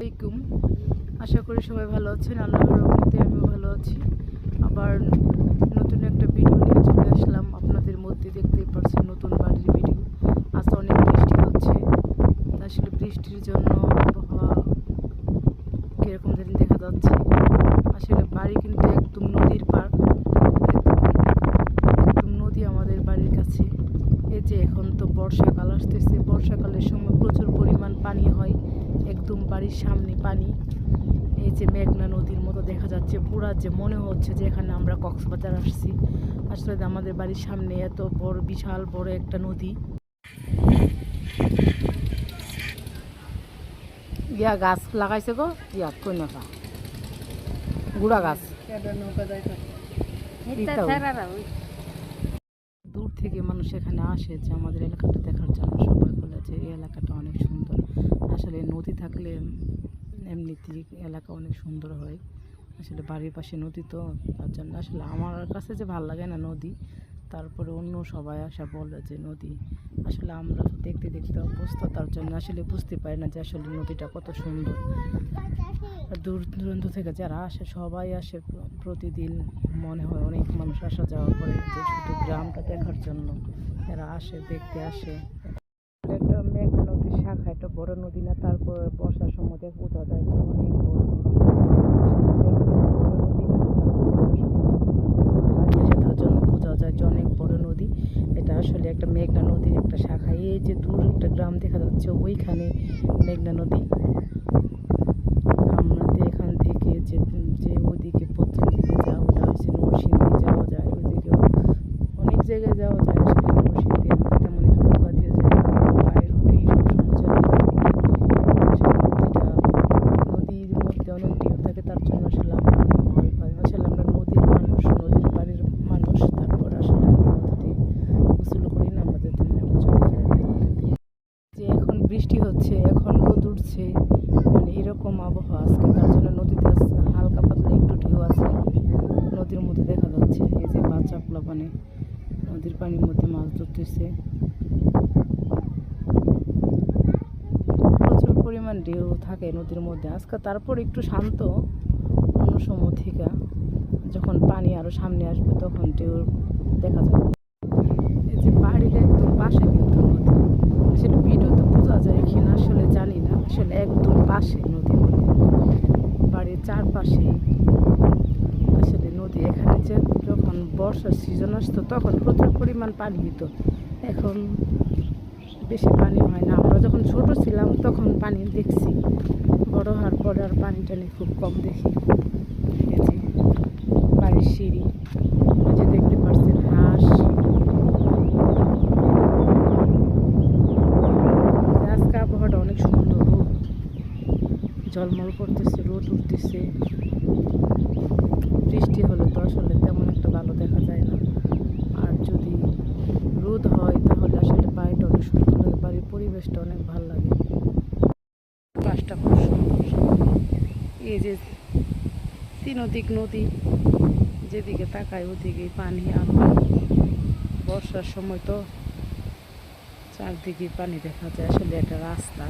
আলাইকুম। আশা করি সবাই ভালো আছেন, আল্লাহর রহমতে আমিও ভালো আছি। আবার নতুন একটা ভিডিও নিয়ে চলে আসলাম। আপনাদের মধ্যে দেখতেই পাচ্ছেন নতুন বাড়ির ভিডিও আজ অনেক বৃষ্টি হচ্ছে। আসলে বৃষ্টির জন্য আবহাওয়া কীরকম যেন দেখা যাচ্ছে। আসলে বাড়ি কিন্তু একদম নদীর পার একদম নদী আমাদের বাড়ির কাছে এই যে এখন তো বর্ষাকাল আসতেছে বর্ষাকালের সময় প্রচুর পরিমাণ পানি হয় একদম বাড়ির সামনে পানি। এই যে মেঘনা নদীর মতো দেখা যাচ্ছে পুরা যে মনে হচ্ছে যে এখানে আমরা কক্সবাজার আসছি। আসলে আমাদের বাড়ির সামনে এত বড় বিশাল বড় একটা নদী। ইয়া গাছ লাগাইছে গো? ইয়া কই না গুড়া গাছ। দূর থেকে মানুষ এখানে আসে যে আমাদের এলাকাটা দেখার জন্য সবাই বলে যে এই এলাকাটা অনেক সুন্দর আসলে নদী থাকলে এমনিতেই এলাকা অনেক সুন্দর হয়। আসলে বাড়ির পাশে নদী তো, তার জন্য আসলে আমার কাছে যে ভালো লাগে না নদী, তারপরে অন্য সবাই আসা বলে যে নদী। আসলে আমরা তো দেখতে দেখতে অভ্যস্ত, তার জন্য আসলে বুঝতে পারি না যে আসলে নদীটা কত সুন্দর। দূর দূরান্ত থেকে যারা আসে, সবাই আসে প্রতিদিন, মনে হয় অনেক মানুষ আসা যাওয়া করে, যে শুধু গ্রামটা দেখার জন্য। এরা আসে, দেখতে আসে। একটা মেঘনা শাখা একটা বড় নদী না, তারপর বর্ষার সময় বোঝা যায় যে অনেক বড় নদী। জন্য বোঝা যায় যে অনেক বড় নদী। এটা আসলে একটা মেঘনা নদীর একটা শাখা। এই যে দূর একটা গ্রাম দেখা যাচ্ছে, ওইখানে মেঘনা নদী আমাদের এখান থেকে যে যে ওদিকে পশ্চিম দিকে যাওয়া ওটা হচ্ছে নরসিংদী যাওয়া যায় ওইদিকেও অনেক জায়গায় যাওয়া যায় আসলে নরসিংদী আমরা তেমন একটু নৌকা দিয়ে যাই পায়ের উঠেই সবসময় চলে যাই আসলে যেটা নদীর মধ্যে অনেক ঢেউ থাকে তার জন্য আসলে আমরা অনেক ভয় পাই আসলে আমরা নদীর মানুষ নদীর বাড়ির মানুষ তারপর আসলে আমরা নদীতে গোসল করি না আমাদের তেমন একটা চলাফেরা নাই নদীতে যে এখন বৃষ্টি হচ্ছে, এখন রোদ উঠছে মানে এরকম আবহাওয়া আজকে, তার জন্য নদীতে হালকা পাতলা একটু ঢেউ আছে, নদীর মধ্যে দেখা যাচ্ছে, এই যে বাচ্চা মানে নদীর পানির মধ্যে মাছ ধরতেছে। প্রচুর পরিমাণ ঢেউ থাকে নদীর মধ্যে, আজকে তারপর একটু শান্ত, অন্য সময় থেকে, যখন পানি আরও সামনে আসবে তখন ঢেউ দেখা যাবে। এই যে বাড়ির একদম পাশে কিন্তু নদী আসলে ভিডিও তো বোঝা যায় কিনা আসলে জানি না আসলে একদম পাশে নদী বাড়ির চারপাশে আসলে নদী। এখানে যে যখন বর্ষার সিজন আসতো, তখন প্রচুর পরিমাণ পানি হতো এখন বেশি পানি হয় না। আমরা যখন ছোট ছিলাম, তখন পানি দেখছি। বড় হওয়ার পরে আর পানি টানি খুব কম দেখি এই যে বাড়ির সিঁড়ি ওই যে দেখতে পাচ্ছেন হাঁস আজকে আবহাওয়াটা অনেক সুন্দর রোদ ঝলমল করতেছে, রোদ উঠতেছে। বৃষ্টি হলে তো আসলে তেমন একটা ভালো দেখা যায় না। আর যদি রোদ হয়, তাহলে আসলে বাড়িটা অনেক সুন্দর লাগে, বাড়ির পরিবেশটা অনেক ভালো লাগে। গাছটা খুব সুন্দর। এই যে তিন তিনদিক নদী, যেদিকে তাকায় ওদিকেই পানি আর বর্ষার সময় তো চারদিকে পানি দেখা যায়, আসলে একটা রাস্তা।